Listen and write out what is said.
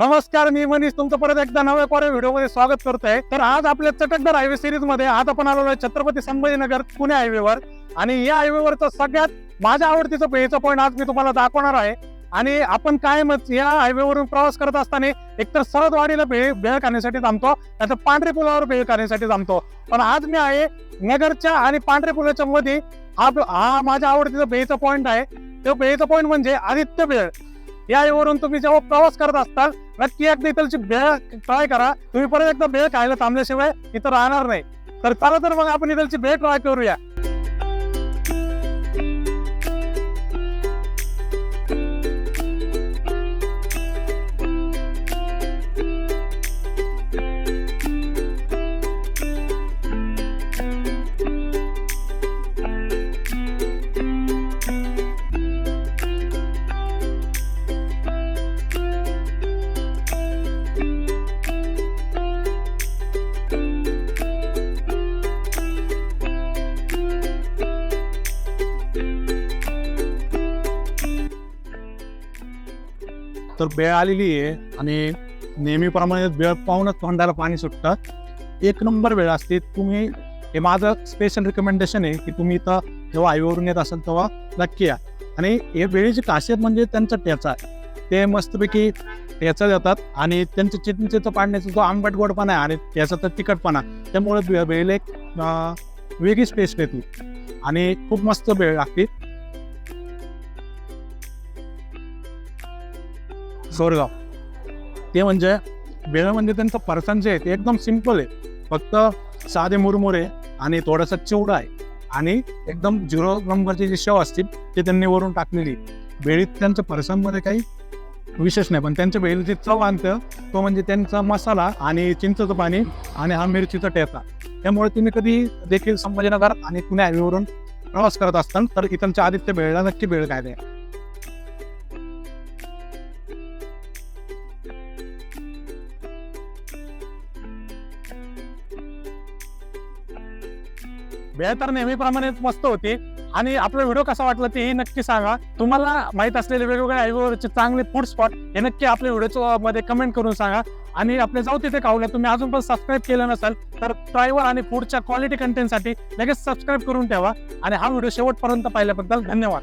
नमस्कार मी मनीष. तुमचं परत एकदा नव्या कोऱ्या व्हिडिओमध्ये स्वागत करतोय. तर आज आपल्या चटकदार हायवे सिरीजमध्ये आज आपण आलेलो आहे छत्रपती संभाजीनगर पुणे हायवेवर आणि या हायवेवरचं सगळ्यात माझ्या आवडतीचं पेयचं पॉईंट आज मी तुम्हाला दाखवणार आहे. आणि आपण कायमच या हायवेवरून प्रवास करत असताना एकतर सरदवाडीला भेळ भेळ खाण्यासाठी थांबतो. त्याचं पांढरे पुलावर भेळ खाण्यासाठी थांबतो. पण आज मी आहे नगरच्या आणि पांढरे पुलाच्या मध्ये हा हा माझ्या आवडतीचा भेळचा पॉईंट आहे. तो भेळचा पॉईंट म्हणजे आदित्य भेळ. या तुम्ही जेव्हा प्रवास करत असताल नक्की एकदा इथलची भेळ ट्राय करा. तुम्ही परत एकदा भेळ खायला थांबल्याशिवाय इथं राहणार नाही. तर चला तर मग आपण इथलची भेळ ट्राय करूया. तर बेळ आलेली आहे आणि नेहमीप्रमाणे बेळ पाहूनच तोंडाला पाणी सुटतं. एक नंबर वेळ असते. तुम्ही हे माझं स्पेशल रिकमेंडेशन आहे की तुम्ही इथं जेव्हा आईवरून येत असाल तेव्हा नक्की या. आणि हे वेळेची खासियत म्हणजे त्यांचा ठेचा. ते मस्तपैकी ठेचा देतात आणि त्यांचं चिटणीचं पाडण्याचा जो आंबट गोडपणा आहे आणि त्याचा तर तिखटपणा त्यामुळे वेळेला बेळ एक वेगळीच टेस्ट येते आणि खूप मस्त बेळ लागते. सोरगाव ते म्हणजे बेळ म्हणजे त्यांचं पर्सन जे आहे ते एकदम सिंपल आहे. फक्त साधे मुरमुरे आणि थोडासा चिवडा आहे. आणि एकदम झिरो नंबरची जी शव असतील ते त्यांनी वरून टाकलेली बेळीत त्यांचं पर्सनमध्ये काही विशेष नाही पण त्यांच्या बेळीची चव आणतं तो म्हणजे त्यांचा मसाला आणि चिंचचं पाणी आणि हा मिरचीचा ठेचा. त्यामुळे तुम्ही कधी देखील संभाजीनगर आणि पुणे हायवेवरून प्रवास करत असताल तर इथलच्या आदित्य बेळला नक्की बेळ काय द्या. वेळ तर नेहमीप्रमाणे मस्त होती. आणि आपला व्हिडिओ कसा वाटला तेही नक्की सांगा. तुम्हाला माहीत असलेले वेगवेगळ्या आईवरचे चांगले फूड स्पॉट हे नक्की आपल्या व्हिडिओच्या मध्ये कमेंट करून सांगा. आणि आपले जाऊ तिथे कावल्या तुम्ही अजून पण सबस्क्राईब केलं नसेल तर ट्रायवर आणि फूडच्या क्वालिटी कंटेंटसाठी लगेच सबस्क्राईब करून ठेवा. आणि हा व्हिडिओ शेवटपर्यंत पाहिल्याबद्दल धन्यवाद.